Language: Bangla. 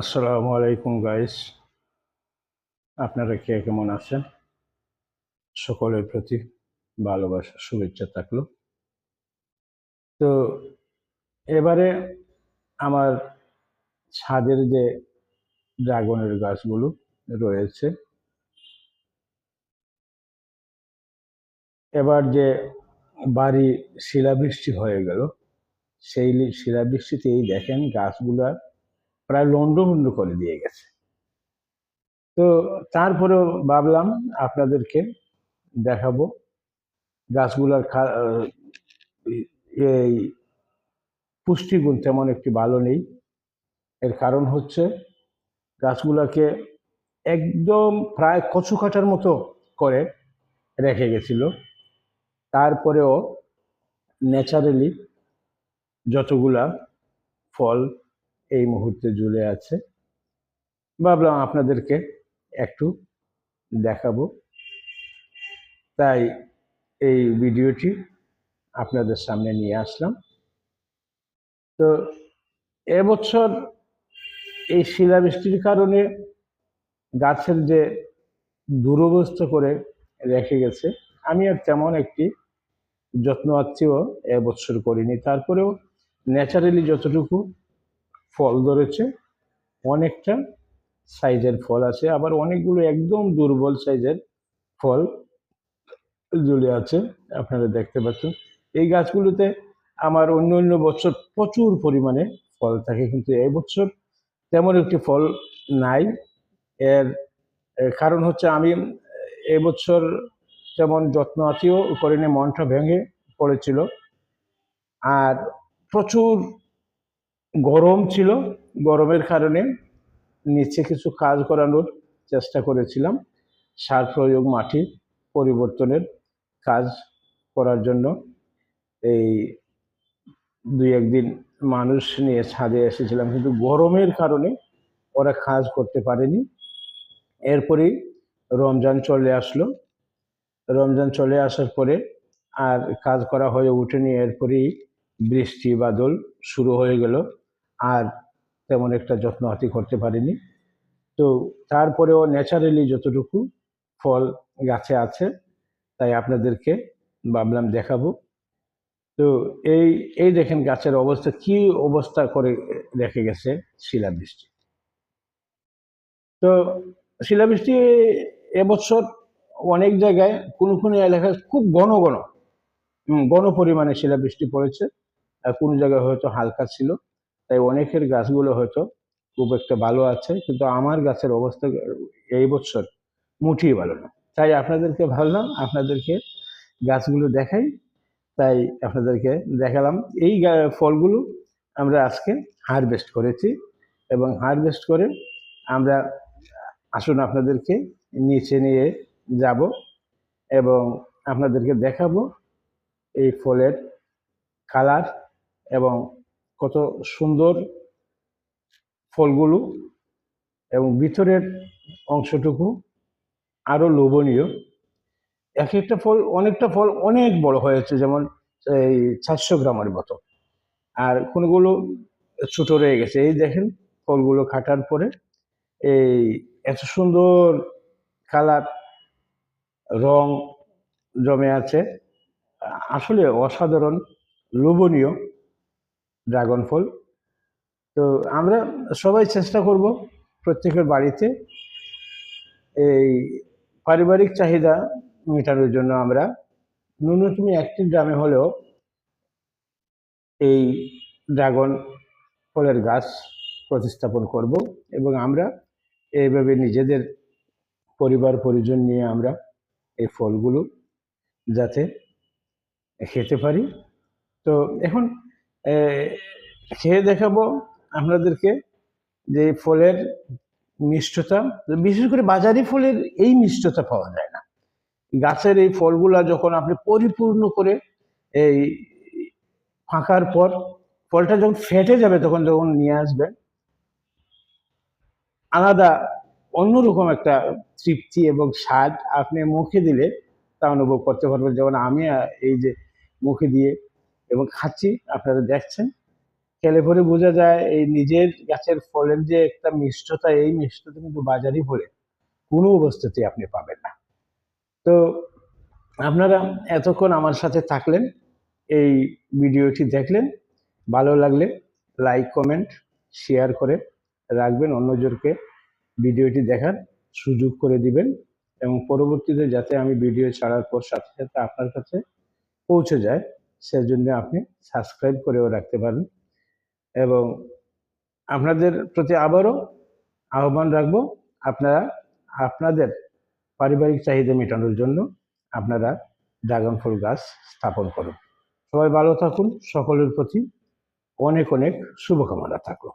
আসসালামু আলাইকুম গাইস আপনারা কে, কেমন আছেন? সকলের প্রতি ভালোবাসা, শুভেচ্ছা থাকল। তো এবারে আমার ছাদের যে ড্রাগনের গাছগুলো রয়েছে, এবার যে বাড়ি শিলাবৃষ্টি হয়ে গেল, সেই শিলাবৃষ্টিতেই দেখেন গাছগুলা প্রায় লন্ডভন্ড করে দিয়ে গেছে। তো তারপরেও ভাবলাম আপনাদেরকে দেখাবো গাছগুলার এই পুষ্টিগুণ তেমন একটি ভালো নেই। এর কারণ হচ্ছে গাছগুলাকে একদম প্রায় কচু কাটার মতো করে রেখে গেছিল। তারপরেও ন্যাচারালি যতগুলা ফল এই মুহূর্তে ঝুলে আছে। ভাবলাম আপনাদেরকে একটু দেখাবো। তাই এই ভিডিওটি আপনাদের সামনে নিয়ে আসলাম। তো এবছর এই শিলাবৃষ্টির কারণে গাছের যে দুরবস্থা করে রেখে গেছে, আমি আর তেমন একটি যত্ন আত্মীয় এবছর করিনি। তারপরেও ন্যাচারালি যতটুকু ফল ধরেছে। অনেকটা সাইজের ফল আছে। আবার অনেকগুলো একদম দুর্বল সাইজের ফল ঝুলে আছে। আপনারা দেখতে পাচ্ছেন। এই গাছগুলোতে আমার অন্য অন্য বছর প্রচুর পরিমাণে ফল থাকে। কিন্তু এই বছর তেমন একটি ফল নাই। এর কারণ হচ্ছে আমি এবছর তেমন যত্ন আত্মীয় করিনি মনটা ভেঙে পড়েছিল। আর প্রচুর গরম ছিল, গরমের কারণে নিচে কিছু কাজ করানোর চেষ্টা করেছিলাম। সার প্রয়োগ মাটি পরিবর্তনের কাজ করার জন্য। এই দুই একদিন মানুষ নিয়ে ছাদে এসেছিলাম, কিন্তু গরমের কারণে ওরা কাজ করতে পারেনি। এরপরেই রমজান চলে আসলো। রমজান চলে আসার পরে আর কাজ করা হয়ে ওঠেনি। এরপরেই বৃষ্টি, বাদল শুরু হয়ে গেল। আর তেমন একটা যত্ন হাতি করতে পারিনি। তো তারপরেও ন্যাচারালি যতটুকু ফল গাছে আছে, তাই আপনাদেরকে ভাবলাম দেখাবো। তো এই এই দেখেন গাছের অবস্থা, কি অবস্থা করে রেখে গেছে শিলাবৃষ্টি। তো শিলাবৃষ্টি এবছর অনেক জায়গায়, কোনো কোনো এলাকায় খুব ঘন ঘন ঘন পরিমাণে শিলাবৃষ্টি পড়েছে। আর কোনো জায়গায় হয়তো হালকা ছিল। তাই অনেকের গাছগুলো হয়তো খুব একটা ভালো আছে, কিন্তু আমার গাছের অবস্থা এই বছর মুঠিয়ে ভালো না। তাই আপনাদেরকে ভাবলাম, আপনাদেরকে গাছগুলো দেখাই। তাই আপনাদেরকে দেখালাম, এই ফলগুলো আমরা আজকে হারভেস্ট করেছি এবং হারভেস্ট করে আমরা আসুন আপনাদেরকে নিচে নিয়ে যাব এবং আপনাদেরকে দেখাবো এই ফলের কালার এবং কত সুন্দর ফলগুলো এবং ভিতরের অংশটুকু আরও লোভনীয়। এক একটা ফল, অনেকটা ফল অনেক বড় হয়েছে, যেমন এই চারশো গ্রামের মতো। আর কোনগুলো ছোট রয়ে গেছে। এই দেখেন ফলগুলো কাটার পরে এই এত সুন্দর কালার, রং জমে আছে। আসলে অসাধারণ, লোভনীয়। ড্রাগন ফল। তো আমরা সবাই চেষ্টা করব প্রত্যেকের বাড়িতে এই পারিবারিক চাহিদা মেটানোর জন্য আমরা ন্যূনতম একটি গ্রামে হলেও এই ড্রাগন ফলের গাছ প্রতিস্থাপন করব এবং আমরা এইভাবে নিজেদের পরিবার, পরিজন নিয়ে আমরা এই ফলগুলো যাতে খেতে পারি। তো এখন খেয়ে দেখাবো আপনাদেরকে যে ফলের মিষ্টতা, বিশেষ করে বাজারি ফলের এই মিষ্টতা পাওয়া যায় না। গাছের এই ফলগুলা যখন আপনি পরিপূর্ণ করে এই ফাঁকার পর ফলটা যখন ফেটে যাবে তখন যখন নিয়ে আসবেন, আলাদা অন্যরকম একটা তৃপ্তি এবং স্বাদ আপনি মুখে দিলে তা অনুভব করতে পারবেন। যেমন আমি এই যে মুখে দিয়ে এবং খাচ্ছি আপনারা দেখছেন। খেলে পরে বোঝা যায় এই নিজের গাছের ফলের যে একটা মিষ্টতা, এই মিষ্টতা কিন্তু বাজারে ভরে কোনো অবস্থাতে আপনি পাবেন না। তো আপনারা এতক্ষণ আমার সাথে থাকলেন, এই ভিডিওটি দেখলেন, ভালো লাগলে লাইক, কমেন্ট, শেয়ার করে রাখবেন, অন্যজনকে ভিডিওটি দেখার সুযোগ করে দিবেন এবং পরবর্তীতে যাতে আমি ভিডিও ছাড়ার পর সাথে সাথে আপনার কাছে পৌঁছে যায় সেজন্য আপনি সাবস্ক্রাইব করেও রাখতে পারেন। এবং আপনাদের প্রতি আবারও আহ্বান রাখব, আপনারা আপনাদের পারিবারিক চাহিদা মেটানোর জন্য আপনারা ড্রাগন ফুল গাছ স্থাপন করুন। সবাই ভালো থাকুন, সকলের প্রতি অনেক অনেক শুভকামনা থাকল।